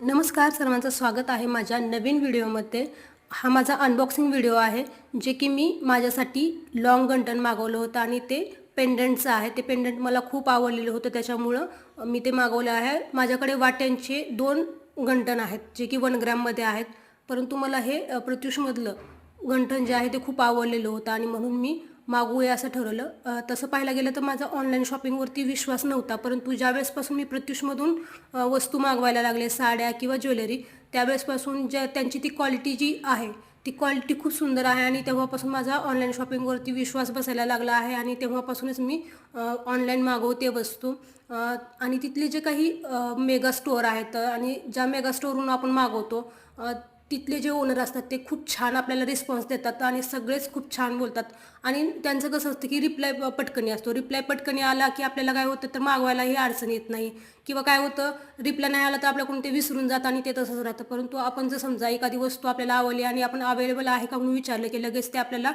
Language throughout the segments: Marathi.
नमस्कार सर्वांचं स्वागत आहे माझ्या नवीन व्हिडिओमध्ये. हा माझा अनबॉक्सिंग व्हिडिओ आहे जे की मी माझ्यासाठी लॉंग गंटन मागवलं होतं आणि ते पेंडंटचं आहे. ते पेंडंट मला खूप आवडलेलं होतं त्याच्यामुळं मी ते मागवलं आहे. माझ्याकडे वाट्यांचे दोन गंटन आहेत जे की वन ग्रॅममध्ये आहेत. परंतु मला हे प्रत्युषमधलं गंठन जे आहे ते खूप आवडलेलं होतं आणि म्हणून मी मागवूया असं ठरवलं. तसं पाहायला गेलं तर माझा ऑनलाईन शॉपिंगवरती विश्वास नव्हता. परंतु ज्यावेळेसपासून मी प्रत्युषमधून वस्तू मागवायला लागले साड्या किंवा ज्वेलरी त्यावेळेसपासून ज्या त्यांची ती क्वालिटी जी आहे ती क्वालिटी खूप सुंदर आहे आणि तेव्हापासून माझा ऑनलाईन शॉपिंगवरती विश्वास बसायला लागला आहे आणि तेव्हापासूनच मी ऑनलाईन मागवते वस्तू. आणि तिथले जे काही मेगा स्टोअर आहेत आणि ज्या मेगा स्टोअरहून आपण मागवतो तिथले जे ओनर असतात ते खूप छान आपल्याला रिस्पॉन्स देतात आणि सगळेच खूप छान बोलतात. आणि त्यांचं कसं असतं की रिप्लाय पटकनी असतो. रिप्लाय पटकनी आला की आपल्याला काय होतं तर मागवायलाही अडचण येत नाही. किंवा काय होतं रिप्लाय नाही आला तर आपल्याकडून ते विसरून जातं आणि ते तसंच राहतं. परंतु आपण जर समजा एखादी वस्तू आपल्याला आवडली आणि आपण अवेलेबल आहे का म्हणून विचारलं की लगेच ते आपल्याला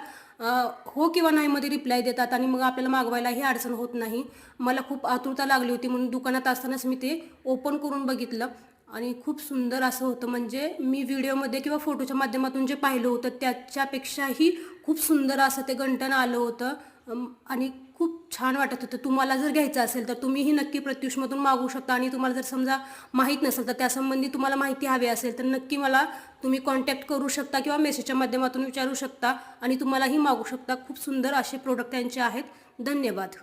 हो किंवा नाहीमध्ये रिप्लाय देतात आणि मग आपल्याला मागवायलाही अडचण होत नाही. मला खूप आतुरता लागली होती म्हणून दुकानात असतानाच मी ते ओपन करून बघितलं. आणि खूप सुंदर असं होतं. म्हणजे मी व्हिडिओमध्ये किंवा फोटोच्या माध्यमातून जे पाहिलं होतं त्याच्यापेक्षाही खूप सुंदर असं ते गंटन आलं होतं. आणि खूप छान वाटत होतं. तुम्हाला जर घ्यायचं असेल तर तुम्हीही नक्की प्रत्युषमधून मागवू शकता. आणि तुम्हाला जर समजा माहीत नसेल तर त्यासंबंधी तुम्हाला माहिती हवी असेल तर नक्की मला तुम्ही कॉन्टॅक्ट करू शकता किंवा मेसेजच्या माध्यमातून विचारू शकता. आणि तुम्हालाही मागू शकता. खूप सुंदर असे प्रोडक्ट त्यांचे आहेत. धन्यवाद.